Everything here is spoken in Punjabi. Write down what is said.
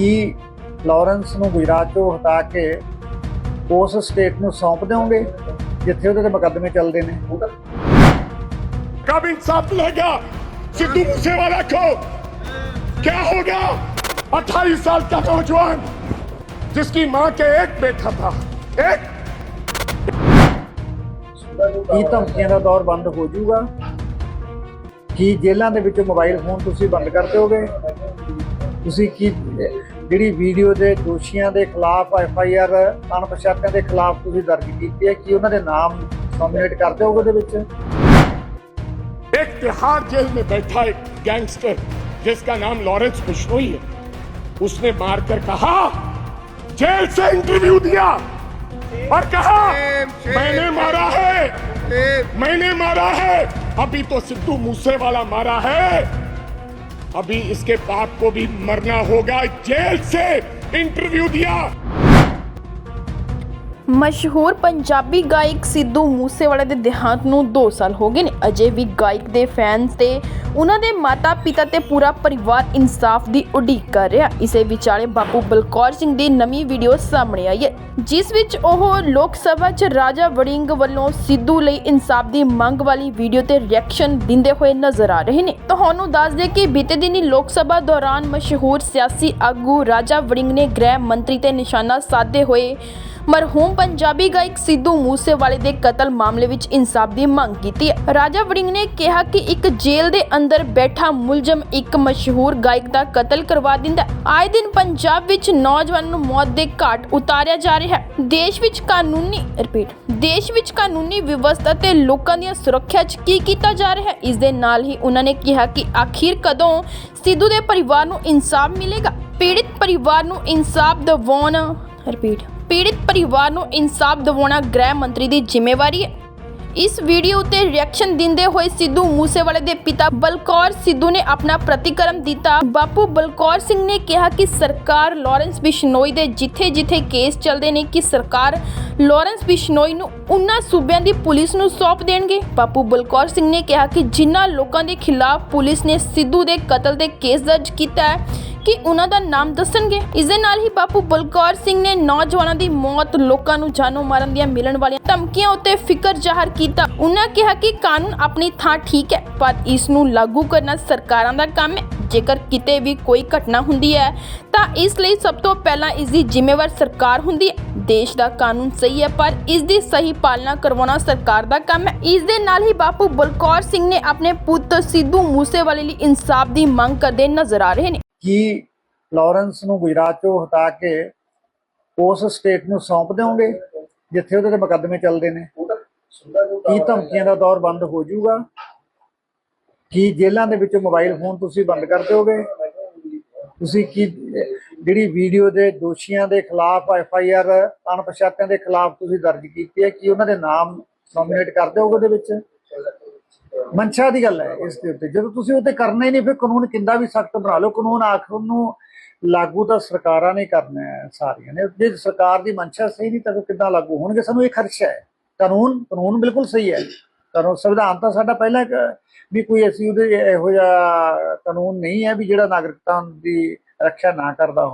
ਕੀ ਲਾਰੈਂਸ ਨੂੰ ਗੁਜਰਾਤ ਤੋਂ ਹਟਾ ਕੇ ਉਸ ਸਟੇਟ ਨੂੰ ਸੌਂਪ ਦਿਓਗੇ ਜਿੱਥੇ ਉਹਦੇ ਤੇ ਮੁਕੱਦਮੇ ਚੱਲਦੇ ਨੇ कब इंसाफ मिलेगा सिद्धू मूसेवाला को क्या होगा 28 साल का नौजवान जिसकी मां के एक बेटा था एक ਕੀ ਧਮਕੀਆਂ ਦਾ ਦੌਰ ਬੰਦ ਹੋ ਜਾਊਗਾ ਕੀ ਜੇਲ੍ਹਾਂ ਦੇ ਵਿੱਚੋਂ ਮੋਬਾਈਲ ਫੋਨ ਤੁਸੀਂ ਬੰਦ ਕਰ ਦਿਓਗੇ ਤੁਸੀਂ ਕੀ ਜਿਹੜੀ ਵੀਡੀਓ ਦੇ ਦੋਸ਼ੀਆਂ ਦੇ ਖਿਲਾਫ ਐਫ ਆਈ ਆਰ ਅਣਪਛਾਤਿਆਂ ਦੇ ਖਿਲਾਫ ਤੁਸੀਂ ਦਰਜ ਕੀਤੀ ਹੈ ਕੀ ਉਹਨਾਂ ਦੇ ਨਾਮ ਨੋਮੀਨੇਟ ਕਰ ਦਿਓਗੇ ਉਹਦੇ ਵਿੱਚ एक तिहाड़ जेल में बैठा एक गैंगस्टर जिसका नाम लॉरेंस बिश्नोई है उसने मारकर कहा जेल से इंटरव्यू दिया और कहा मैंने मारा है मैंने मारा है अभी तो सिद्धू मूसेवाला मारा है अभी इसके बाप को भी मरना होगा जेल से इंटरव्यू दिया ਮਸ਼ਹੂਰ ਪੰਜਾਬੀ ਗਾਇਕ ਸਿੱਧੂ ਮੂਸੇਵਾਲੇ ਦੇ ਦੇਹਾਂਤ ਨੂੰ 2 ਸਾਲ ਹੋ ਗਏ ਨੇ ਅਜੇ ਵੀ ਗਾਇਕ ਦੇ ਫੈਨਸ ਤੇ ਉਹਨਾਂ ਦੇ ਮਾਤਾ-ਪਿਤਾ ਤੇ ਪੂਰਾ ਪਰਿਵਾਰ ਇਨਸਾਫ ਦੀ ਉਡੀਕ ਕਰ ਰਿਹਾ। ਇਸੇ ਵਿਚਾਲੇ ਬਾਪੂ ਬਲਕੌਰ ਸਿੰਘ ਦੀ ਨਵੀਂ ਵੀਡੀਓ ਸਾਹਮਣੇ ਆਈ ਹੈ, ਜਿਸ ਵਿੱਚ ਉਹ ਲੋਕ ਸਭਾ 'ਚ ਰਾਜਾ ਵੜਿੰਗ ਵੱਲੋਂ ਸਿੱਧੂ ਲਈ ਇਨਸਾਫ ਦੀ ਮੰਗ ਵਾਲੀ ਵੀਡੀਓ ਤੇ ਰਿਐਕਸ਼ਨ ਦਿੰਦੇ ਹੋਏ ਨਜ਼ਰ ਆ ਰਹੇ ਨੇ। ਤੁਹਾਨੂੰ ਦੱਸ ਦੇ ਕਿ ਬੀਤੇ ਦਿਨੀ ਲੋਕ ਸਭਾ ਦੌਰਾਨ ਮਸ਼ਹੂਰ ਸਿਆਸੀ ਆਗੂ ਰਾਜਾ ਵੜਿੰਗ ਨੇ ਗ੍ਰਹਿ ਮੰਤਰੀ ਤੇ ਨਿਸ਼ਾਨਾ ਸਾਧਦੇ ਹੋਏ ਮਰਹੂਮ ਪੰਜਾਬੀ ਗਾਇਕ ਸਿੱਧੂ ਮੂਸੇਵਾਲੇ ਦੇ ਕਤਲ ਮਾਮਲੇ ਵਿੱਚ ਇਨਸਾਫ ਦੀ ਮੰਗ ਕੀਤੀ ਹੈ। ਰਾਜਾ ਵੜਿੰਗ ਨੇ ਕਿਹਾ ਕਿ ਇੱਕ ਜੇਲ੍ਹ ਦੇ ਅੰਦਰ ਬੈਠਾ ਮੁਲਜ਼ਮ ਇੱਕ ਮਸ਼ਹੂਰ ਗਾਇਕ ਦਾ ਕਤਲ ਕਰਵਾ ਦਿੰਦਾ ਹੈ। ਆਏ ਦਿਨ ਪੰਜਾਬ ਵਿੱਚ ਨੌਜਵਾਨ ਨੂੰ ਮੌਤ ਦੇ ਘਾਟ ਉਤਾਰਿਆ ਜਾ ਰਿਹਾ ਹੈ। ਦੇਸ਼ ਵਿੱਚ ਕਾਨੂੰਨੀ ਰਿਪੀਟ ਦੇਸ਼ ਵਿੱਚ ਕਾਨੂੰਨੀ ਵਿਵਸਥਾ ਤੇ ਲੋਕਾਂ ਦੀਆਂ ਸੁਰੱਖਿਆ 'ਚ ਕੀ ਕੀਤਾ ਜਾ ਰਿਹਾ ਹੈ? ਇਸ ਦੇ ਨਾਲ ਹੀ ਉਹਨਾਂ ਨੇ ਕਿਹਾ ਕਿ ਆਖਿਰ ਕਦੋਂ ਸਿੱਧੂ ਦੇ ਪਰਿਵਾਰ ਨੂੰ ਇਨਸਾਫ ਮਿਲੇਗਾ? ਪੀੜਿਤ ਪਰਿਵਾਰ ਨੂੰ ਇਨਸਾਫ ਦਿਵਾਉਣ ਰਿਪੀਟ ਪੀੜਿਤ ਪਰਿਵਾਰ ਨੂੰ ਇਨਸਾਫ ਦਿਵਾਉਣਾ ਗ੍ਰਹਿ ਮੰਤਰੀ ਦੀ ਜ਼ਿੰਮੇਵਾਰੀ ਹੈ। ਇਸ ਵੀਡੀਓ ਉਤੇ ਰਿਐਕਸ਼ਨ ਦਿੰਦੇ ਹੋਏ ਸਿੱਧੂ ਮੂਸੇਵਾਲੇ ਦੇ ਪਿਤਾ ਬਲਕੌਰ ਸਿੱਧੂ ਨੇ ਆਪਣਾ ਪ੍ਰਤੀਕਰਮ ਦਿੱਤਾ। ਬਾਪੂ ਬਲਕੌਰ ਸਿੰਘ ਨੇ ਕਿਹਾ ਕਿ ਸਰਕਾਰ ਲਾਰੈਂਸ ਬਿਸ਼ਨੋਈ ਦੇ ਜਿੱਥੇ-ਜਿੱਥੇ ਕੇਸ ਚੱਲਦੇ ਨੇ ਕਿ ਸਰਕਾਰ ਲਾਰੈਂਸ ਬਿਸ਼ਨੋਈ ਨੂੰ ਉਹਨਾਂ ਸੂਬਿਆਂ ਦੀ ਪੁਲਿਸ ਨੂੰ ਸੌਂਪ ਦੇਣਗੇ। ਬਾਪੂ ਬਲਕੌਰ ਸਿੰਘ ਨੇ ਕਿਹਾ ਕਿ ਜਿਨ੍ਹਾਂ ਲੋਕਾਂ ਦੇ ਖਿਲਾਫ ਪੁਲਿਸ ਨੇ ਸਿੱਧੂ ਦੇ ਕਤਲ ਦੇ ਕੇਸ ਦਰਜ ਕੀਤਾ ਹੈ ਕਿ ਉਹਨਾਂ ਦਾ ਨਾਮ ਦੱਸਣਗੇ। ਇਸ ਦੇ ਨਾਲ ਹੀ ਬਾਪੂ ਬਲਕੌਰ ਸਿੰਘ ਨੇ ਨੌਜਵਾਨਾਂ ਦੀ ਮੌਤ ਲੋਕਾਂ ਨੂੰ ਜਾਨੋਂ ਮਾਰਨ ਦੀਆਂ ਮਿਲਣ ਵਾਲੀਆਂ ਧਮਕੀਆਂ ਉੱਤੇ ਫਿਕਰ ਜ਼ਾਹਰ ਕੀਤਾ। ਉਹਨਾਂ ਕਿਹਾ ਕਿ ਕਾਨੂੰਨ ਆਪਣੀ ਥਾਂ ਠੀਕ ਹੈ, ਪਰ ਇਸ ਨੂੰ ਲਾਗੂ ਕਰਨਾ ਸਰਕਾਰਾਂ ਦਾ ਕੰਮ ਹੈ। ਜੇਕਰ ਕਿਤੇ ਵੀ ਕੋਈ ਘਟਨਾ ਹੁੰਦੀ ਹੈ, ਤਾਂ ਇਸ ਲਈ ਸਭ ਤੋਂ ਪਹਿਲਾਂ ਇਸ ਦੀ ਜ਼ਿੰਮੇਵਾਰ ਸਰਕਾਰ ਹੁੰਦੀ ਹੈ। ਦੇਸ਼ ਦਾ ਕਾਨੂੰਨ ਸਹੀ ਹੈ, ਪਰ ਇਸ ਦੀ ਸਹੀ ਪਾਲਣਾ ਕਰਵਾਉਣਾ ਸਰਕਾਰ ਦਾ ਕੰਮ ਹੈ। ਇਸ ਦੇ ਨਾਲ ਹੀ ਬਾਪੂ ਬਲਕੌਰ ਸਿੰਘ ਨੇ ਆਪਣੇ ਪੁੱਤ ਸਿੱਧੂ ਮੂਸੇਵਾਲੇ ਲਈ ਇਨਸਾਫ ਦੀ ਮੰਗ ਕਰਦੇ ਨਜ਼ਰ ਆ ਰਹੇ ਨੇ। ਕੀ ਲਾਰੈਂਸ ਨੂੰ ਗੁਜਰਾਤ ਤੋਂ ਹਟਾ ਕੇ ਉਸ ਸਟੇਟ ਨੂੰ ਸੌਂਪ ਦਿਓਗੇ, ਜਿੱਥੇ ਉਹਦੇ ਤੇ ਮੁਕੱਦਮੇ ਚੱਲਦੇ ਨੇ? ਕੀ ਧਮਕੀਆਂ ਦਾ ਦੌਰ ਬੰਦ ਹੋ ਜਾਊਗਾ? ਕੀ ਜੇਲ੍ਹਾਂ ਦੇ ਵਿੱਚੋਂ ਮੋਬਾਈਲ ਫੋਨ ਤੁਸੀਂ ਬੰਦ ਕਰ ਦਿਓਗੇ? ਤੁਸੀਂ ਕੀ, ਜਿਹੜੀ ਵੀਡੀਓ ਦੇ ਦੋਸ਼ੀਆਂ ਦੇ ਖਿਲਾਫ ਐਫ ਆਈ ਆਰ ਅਣਪਛਾਤਿਆਂ ਦੇ ਖਿਲਾਫ ਤੁਸੀਂ ਦਰਜ ਕੀਤੀ ਹੈ, ਕੀ ਉਹਨਾਂ ਦੇ ਨਾਮ ਨੋਮੀਨੇਟ ਕਰ ਦਿਓਗੇ ਉਹਦੇ ਵਿੱਚ? ਮਨਸ਼ਾ ਦੀ ਗੱਲ ਹੈ ਇਸ ਦੇ ਉੱਤੇ। ਜਦੋਂ ਤੁਸੀਂ ਉਹ ਕਰਨਾ ਹੀ ਨਹੀਂ, ਫਿਰ ਕਾਨੂੰਨ ਕਿੰਦਾ ਵੀ ਸਖਤ ਬਣਾ ਲਓ। ਕਾਨੂੰਨ ਆਖਰ ਨੂੰ ਲਾਗੂ ਤਾਂ ਸਰਕਾਰਾਂ ਨੇ ਕਰਨਾ ਹੈ, ਸਾਰੀਆਂ ਨੇ। ਜੇ ਸਰਕਾਰ ਦੀ ਮਨਸ਼ਾ ਸਹੀ ਨਹੀਂ, ਤਾਂ ਕਿੱਦਾਂ ਲਾਗੂ ਹੋਣਗੇ? ਸਾਨੂੰ ਇਹ ਖਰਚਾ ਹੈ। ਕਾਨੂੰਨ ਕਾਨੂੰਨ ਬਿਲਕੁਲ ਸਹੀ ਹੈ। ਕਾਨੂੰਨ, ਸੰਵਿਧਾਨ ਤਾਂ ਸਾਡਾ ਪਹਿਲਾਂ ਵੀ ਕੋਈ ਐਸੀ ਉਹਦੇ ਇਹੋ ਜਿਹਾ ਕਾਨੂੰਨ ਨਹੀਂ ਹੈ ਵੀ ਜਿਹੜਾ ਨਾਗਰਿਕਤਾ ਦੀ ਰੱਖਿਆ ਨਾ ਕਰਦਾ ਹੋਵੇ।